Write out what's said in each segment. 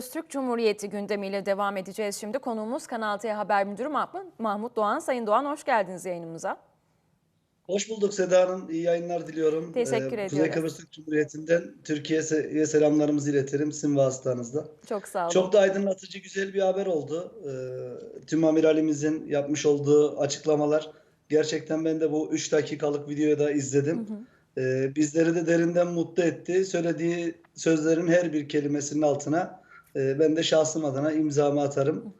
Türk Cumhuriyeti gündemiyle devam edeceğiz şimdi. Konuğumuz Kanal T Haber Müdürü Mahmut, Doğan. Sayın Doğan hoş geldiniz yayınımıza. Hoş bulduk Seda Hanım. İyi yayınlar diliyorum. Teşekkür Kuzey ediyoruz. Kıbrıs Türk Cumhuriyeti'nden Türkiye'ye selamlarımızı iletirim sizin vasıtanızla. Çok sağ olun. Çok da aydınlatıcı güzel bir haber oldu. Ee, Tüm amiralimizin yapmış olduğu açıklamalar gerçekten ben de bu 3 dakikalık videoyu da izledim. Ee, bizleri de derinden mutlu etti. Söylediği sözlerin her bir kelimesinin altına e, ben de şahsım adına imzamı atarım.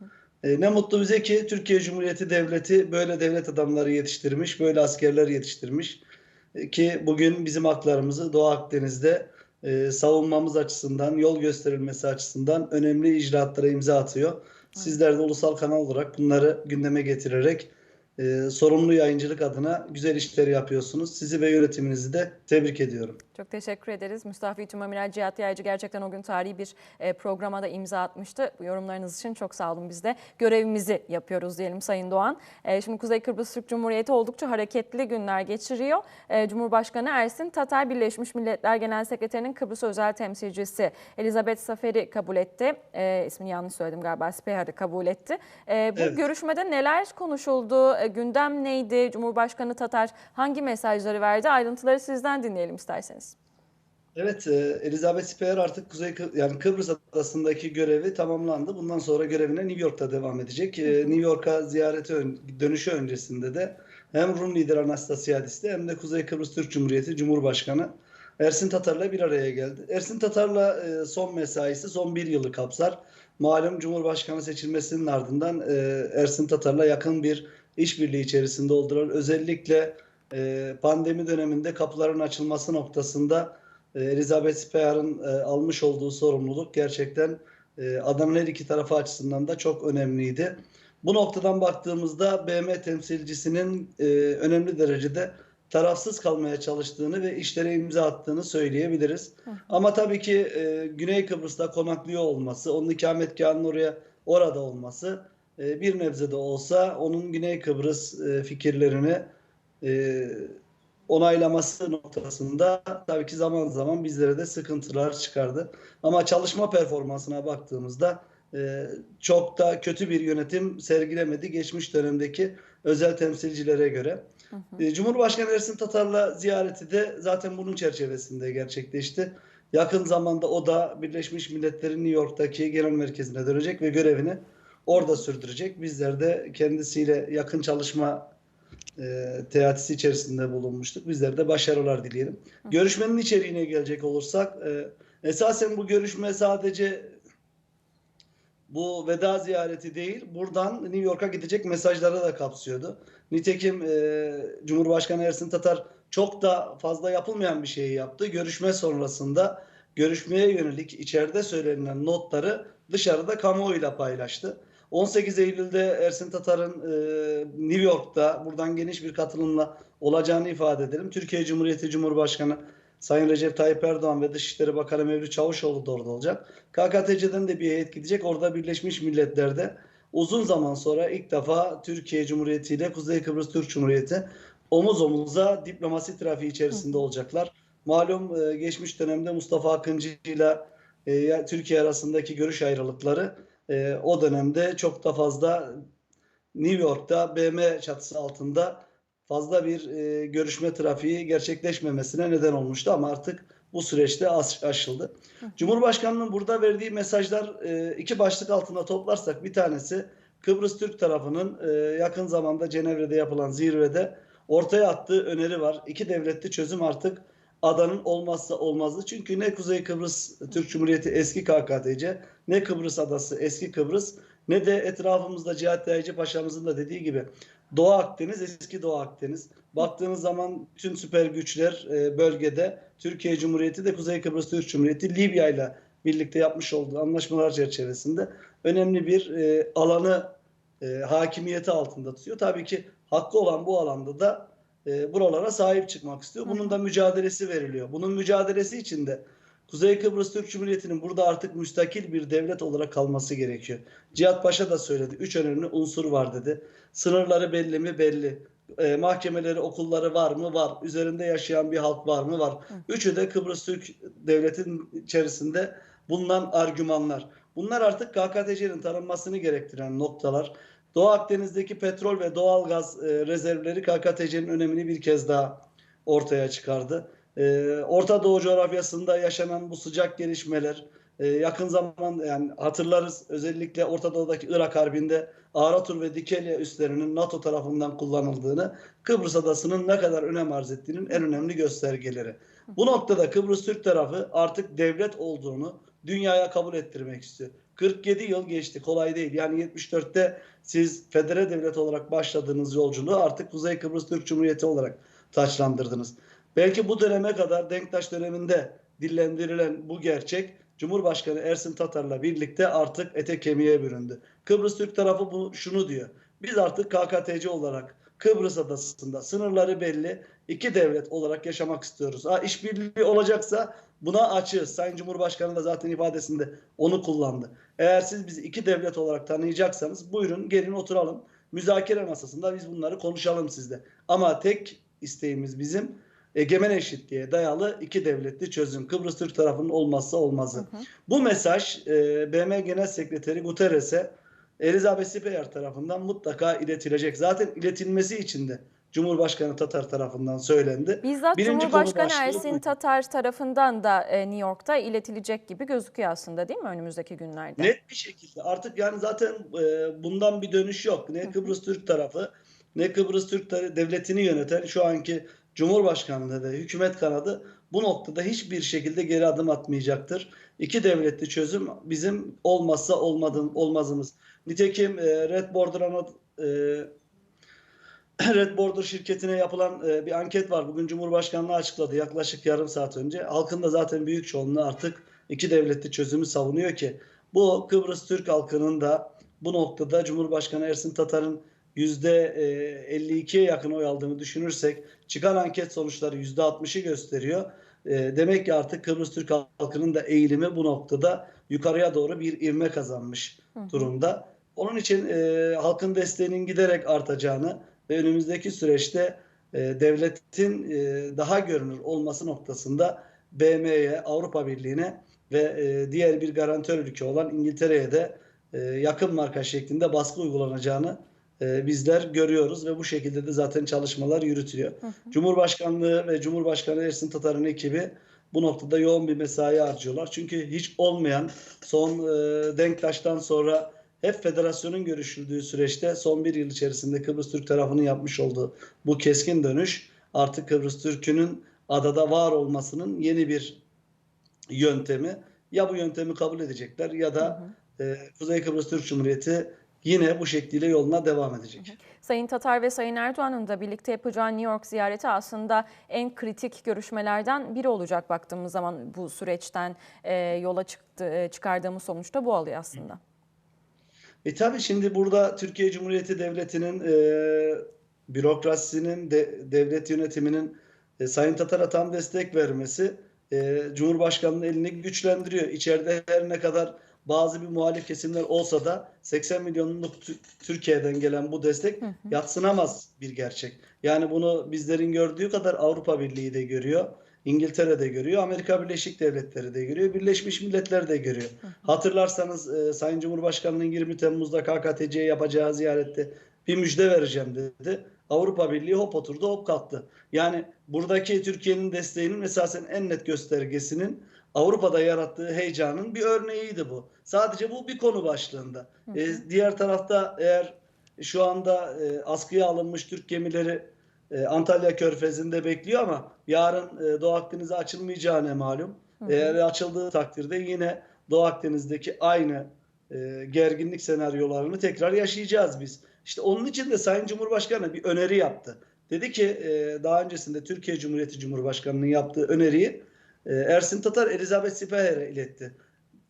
E, ne mutlu bize ki Türkiye Cumhuriyeti Devleti böyle devlet adamları yetiştirmiş, böyle askerler yetiştirmiş. E, ki bugün bizim haklarımızı Doğu Akdeniz'de e, savunmamız açısından, yol gösterilmesi açısından önemli icraatlara imza atıyor. Sizler de ulusal kanal olarak bunları gündeme getirerek e, sorumlu yayıncılık adına güzel işler yapıyorsunuz. Sizi ve yönetiminizi de tebrik ediyorum. Çok teşekkür ederiz. Müstafi Tümamiral Cihat Yaycı gerçekten o gün tarihi bir e, programa da imza atmıştı. Yorumlarınız için çok sağ olun. Biz de görevimizi yapıyoruz diyelim Sayın Doğan. E, Şimdi Kuzey Kıbrıs Türk Cumhuriyeti oldukça hareketli günler geçiriyor. E, Cumhurbaşkanı Ersin Tatar Birleşmiş Milletler Genel Sekreterinin Kıbrıs özel temsilcisi Elizabeth Safer'i kabul etti. E, ismini yanlış söyledim galiba. Spear'ı kabul etti. E, bu Evet. görüşmede neler konuşuldu? E, gündem neydi? Cumhurbaşkanı Tatar hangi mesajları verdi? Ayrıntıları sizden dinleyelim isterseniz. Evet, e, Elizabeth Speer artık Kuzey Kı- yani Kıbrıs adasındaki görevi tamamlandı. Bundan sonra görevine New York'ta devam edecek. E, New York'a ziyareti ön- dönüşü öncesinde de hem Rum lideri Anastasiadis'te hem de Kuzey Kıbrıs Türk Cumhuriyeti Cumhurbaşkanı Ersin Tatar'la bir araya geldi. Ersin Tatar'la son mesaisi son bir yılı kapsar. Malum Cumhurbaşkanı seçilmesinin ardından Ersin Tatar'la yakın bir işbirliği içerisinde oldular. Özellikle e, pandemi döneminde kapıların açılması noktasında e, Elizabeth Spear'ın e, almış olduğu sorumluluk gerçekten e, adanın her iki tarafı açısından da çok önemliydi. Bu noktadan baktığımızda BM temsilcisinin e, önemli derecede tarafsız kalmaya çalıştığını ve işlere imza attığını söyleyebiliriz. Ama tabii ki e, Güney Kıbrıs'ta konaklıyor olması, onun ikametgahının oraya orada olması e, bir nebze de olsa onun Güney Kıbrıs e, fikirlerini e, onaylaması noktasında tabii ki zaman zaman bizlere de sıkıntılar çıkardı. Ama çalışma performansına baktığımızda e, çok da kötü bir yönetim sergilemedi geçmiş dönemdeki özel temsilcilere göre. E, Cumhurbaşkanı Ersin Tatar'la ziyareti de zaten bunun çerçevesinde gerçekleşti. Yakın zamanda o da Birleşmiş Milletler'in New York'taki genel merkezine dönecek ve görevini orada sürdürecek. Bizler de kendisiyle yakın çalışma e, teatisi içerisinde bulunmuştuk. Bizler de başarılar dileyelim. Görüşmenin içeriğine gelecek olursak e, esasen bu görüşme sadece bu veda ziyareti değil, buradan New York'a gidecek mesajları da kapsıyordu. Nitekim e, Cumhurbaşkanı Ersin Tatar çok da fazla yapılmayan bir şey yaptı. Görüşme sonrasında görüşmeye yönelik içeride söylenilen notları dışarıda kamuoyuyla paylaştı. 18 Eylül'de Ersin Tatar'ın e, New York'ta buradan geniş bir katılımla olacağını ifade edelim. Türkiye Cumhuriyeti Cumhurbaşkanı Sayın Recep Tayyip Erdoğan ve Dışişleri Bakanı Mevlüt Çavuşoğlu da orada olacak. KKTC'den de bir heyet gidecek. Orada Birleşmiş Milletler'de uzun zaman sonra ilk defa Türkiye Cumhuriyeti ile Kuzey Kıbrıs Türk Cumhuriyeti omuz omuza diplomasi trafiği içerisinde olacaklar. Malum e, geçmiş dönemde Mustafa Akıncı ile e, Türkiye arasındaki görüş ayrılıkları e, o dönemde çok da fazla New York'ta BM çatısı altında fazla bir e, görüşme trafiği gerçekleşmemesine neden olmuştu ama artık bu süreçte aş- aşıldı. Cumhurbaşkanının burada verdiği mesajlar e, iki başlık altında toplarsak bir tanesi Kıbrıs Türk tarafının e, yakın zamanda Cenevre'de yapılan zirvede ortaya attığı öneri var. İki devletli çözüm artık adanın olmazsa olmazı. Çünkü ne Kuzey Kıbrıs Türk Cumhuriyeti eski KKTC ne Kıbrıs adası eski Kıbrıs ne de etrafımızda Cihat Yaycı Paşa'mızın da dediği gibi Doğu Akdeniz eski Doğu Akdeniz. Baktığınız zaman tüm süper güçler e, bölgede Türkiye Cumhuriyeti de Kuzey Kıbrıs Türk Cumhuriyeti Libya ile birlikte yapmış olduğu anlaşmalar çerçevesinde önemli bir e, alanı e, hakimiyeti altında tutuyor. Tabii ki hakkı olan bu alanda da e, buralara sahip çıkmak istiyor. Bunun da mücadelesi veriliyor. Bunun mücadelesi için de Kuzey Kıbrıs Türk Cumhuriyeti'nin burada artık müstakil bir devlet olarak kalması gerekiyor. Cihat Paşa da söyledi. Üç önemli unsur var dedi. Sınırları belli mi? Belli. E, mahkemeleri, okulları var mı? Var. Üzerinde yaşayan bir halk var mı? Var. Üçü de Kıbrıs Türk Devleti'nin içerisinde bulunan argümanlar. Bunlar artık KKTC'nin tanınmasını gerektiren noktalar. Doğu Akdeniz'deki petrol ve doğal gaz e, rezervleri KKTC'nin önemini bir kez daha ortaya çıkardı. E, Orta Doğu coğrafyasında yaşanan bu sıcak gelişmeler, e, yakın zaman yani hatırlarız özellikle Orta Doğu'daki Irak Harbi'nde Aratur ve Dikelya üslerinin NATO tarafından kullanıldığını, Kıbrıs Adası'nın ne kadar önem arz ettiğinin en önemli göstergeleri. Bu noktada Kıbrıs Türk tarafı artık devlet olduğunu dünyaya kabul ettirmek istiyor. 47 yıl geçti. Kolay değil. Yani 74'te siz federe devlet olarak başladığınız yolculuğu artık Kuzey Kıbrıs Türk Cumhuriyeti olarak taçlandırdınız. Belki bu döneme kadar Denktaş döneminde dillendirilen bu gerçek Cumhurbaşkanı Ersin Tatar'la birlikte artık ete kemiğe büründü. Kıbrıs Türk tarafı bu, şunu diyor. Biz artık KKTC olarak Kıbrıs adasında sınırları belli iki devlet olarak yaşamak istiyoruz. Ha, işbirliği olacaksa buna açığız. Sayın Cumhurbaşkanı da zaten ifadesinde onu kullandı. Eğer siz bizi iki devlet olarak tanıyacaksanız buyurun gelin oturalım. Müzakere masasında biz bunları konuşalım sizle. Ama tek isteğimiz bizim egemen eşitliğe dayalı iki devletli çözüm. Kıbrıs Türk tarafının olmazsa olmazı. Hı hı. Bu mesaj e, BM Genel Sekreteri Guterres'e Elizabeth Spier tarafından mutlaka iletilecek. Zaten iletilmesi için de Cumhurbaşkanı Tatar tarafından söylendi. Bizzat Birinci Cumhurbaşkanı Ersin. Tatar tarafından da e, New York'ta iletilecek gibi gözüküyor aslında değil mi önümüzdeki günlerde? Net bir şekilde artık yani zaten e, bundan bir dönüş yok. Ne Kıbrıs Türk tarafı ne Kıbrıs Türk devletini yöneten şu anki Cumhurbaşkanlığı ve hükümet kanadı bu noktada hiçbir şekilde geri adım atmayacaktır. İki devletli çözüm bizim olmazsa olmadığım, olmazımız. Nitekim e, Red Border Ana- e, Red Border şirketine yapılan e, bir anket var. Bugün Cumhurbaşkanlığı açıkladı yaklaşık yarım saat önce. Halkın da zaten büyük çoğunluğu artık iki devletli çözümü savunuyor ki bu Kıbrıs Türk halkının da bu noktada Cumhurbaşkanı Ersin Tatar'ın %52'ye yakın oy aldığını düşünürsek çıkan anket sonuçları %60'ı gösteriyor. E, Demek ki artık Kıbrıs Türk halkının da eğilimi bu noktada yukarıya doğru bir ivme kazanmış durumda. Onun için e, halkın desteğinin giderek artacağını ve önümüzdeki süreçte e, devletin e, daha görünür olması noktasında BM'ye, Avrupa Birliği'ne ve e, diğer bir garantör ülke olan İngiltere'ye de e, yakın marka şeklinde baskı uygulanacağını e, bizler görüyoruz ve bu şekilde de zaten çalışmalar yürütülüyor. Hı hı. Cumhurbaşkanlığı ve Cumhurbaşkanı Ersin Tatar'ın ekibi bu noktada yoğun bir mesai harcıyorlar. Çünkü hiç olmayan son e, Denktaş'tan sonra hep federasyonun görüşüldüğü süreçte son bir yıl içerisinde Kıbrıs Türk tarafının yapmış olduğu bu keskin dönüş artık Kıbrıs Türk'ünün adada var olmasının yeni bir yöntemi. Ya bu yöntemi kabul edecekler ya Hı da hı. e, Kuzey Kıbrıs Türk Cumhuriyeti yine bu şekliyle yoluna devam edecek. Sayın Tatar ve Sayın Erdoğan'ın da birlikte yapacağı New York ziyareti aslında en kritik görüşmelerden biri olacak baktığımız zaman bu süreçten e, yola çıktı, e, çıkardığımız sonuçta bu oluyor aslında. E tabii şimdi burada Türkiye Cumhuriyeti Devleti'nin e, bürokrasisinin, de, devlet yönetiminin e, Sayın Tatar'a tam destek vermesi e, Cumhurbaşkanı'nın elini güçlendiriyor. İçeride her ne kadar bazı bir muhalif kesimler olsa da 80 milyonluk Tü- Türkiye'den gelen bu destek Hı hı. yatsınamaz bir gerçek. Yani bunu bizlerin gördüğü kadar Avrupa Birliği de görüyor. İngiltere de görüyor, Amerika Birleşik Devletleri de görüyor, Birleşmiş Milletler de görüyor. Hatırlarsanız e, Sayın Cumhurbaşkanı'nın 20 Temmuz'da KKTC'ye yapacağı ziyarette bir müjde vereceğim dedi. Avrupa Birliği hop oturdu hop kalktı. Yani buradaki Türkiye'nin desteğinin esasen en net göstergesinin Avrupa'da yarattığı heyecanın bir örneğiydi bu. Sadece bu bir konu başlığında. Hı E, hı. diğer tarafta eğer şu anda e, askıya alınmış Türk gemileri e, Antalya Körfezi'nde bekliyor ama yarın e, Doğu Akdeniz'e açılmayacağı ne malum. Hı hı. Eğer açıldığı takdirde yine Doğu Akdeniz'deki aynı e, gerginlik senaryolarını tekrar yaşayacağız biz. İşte onun için de Sayın Cumhurbaşkanı bir öneri yaptı. Dedi ki e, daha öncesinde Türkiye Cumhuriyeti Cumhurbaşkanı'nın yaptığı öneriyi e, Ersin Tatar Elizabeth Speyer'e iletti.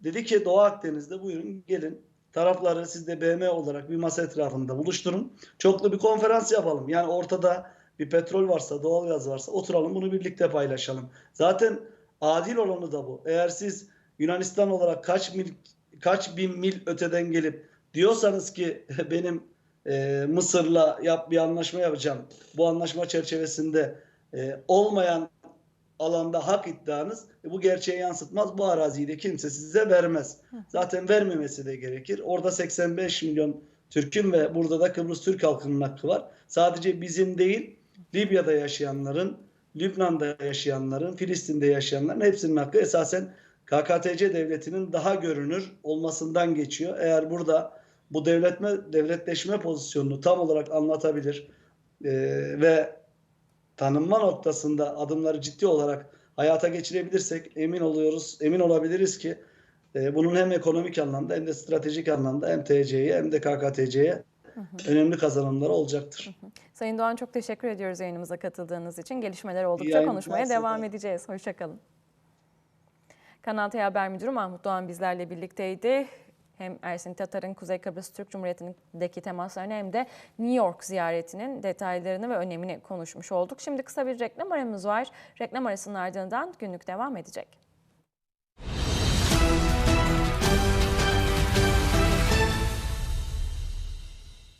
Dedi ki Doğu Akdeniz'de buyurun gelin tarafları siz de BM olarak bir masa etrafında buluşturun. Çoklu bir konferans yapalım. Yani ortada bir petrol varsa, doğalgaz varsa oturalım bunu birlikte paylaşalım. Zaten adil olanı da bu. Eğer siz Yunanistan olarak kaç mil kaç bin mil öteden gelip diyorsanız ki benim e, Mısır'la yap bir anlaşma yapacağım. Bu anlaşma çerçevesinde e, olmayan alanda hak iddianız e, bu gerçeği yansıtmaz. Bu araziyi de kimse size vermez. Zaten vermemesi de gerekir. Orada 85 milyon Türk'ün ve burada da Kıbrıs Türk halkının hakkı var. Sadece bizim değil, Libya'da yaşayanların, Lübnan'da yaşayanların, Filistin'de yaşayanların hepsinin hakkı esasen KKTC devletinin daha görünür olmasından geçiyor. Eğer burada bu devletme devletleşme pozisyonunu tam olarak anlatabilir e, ve tanınma noktasında adımları ciddi olarak hayata geçirebilirsek emin oluyoruz, emin olabiliriz ki e, bunun hem ekonomik anlamda hem de stratejik anlamda hem TC'ye hem de KKTC'ye önemli kazanımları olacaktır. Sayın Doğan çok teşekkür ediyoruz yayınımıza katıldığınız için. Gelişmeler oldukça konuşmaya size. devam edeceğiz. Hoşçakalın. Kanal T Haber Müdürü Mahmut Doğan bizlerle birlikteydi. Hem Ersin Tatar'ın Kuzey Kıbrıs Türk Cumhuriyeti'ndeki temaslarını hem de New York ziyaretinin detaylarını ve önemini konuşmuş olduk. Şimdi kısa bir reklam aramız var. Reklam arasının ardından günlük devam edecek.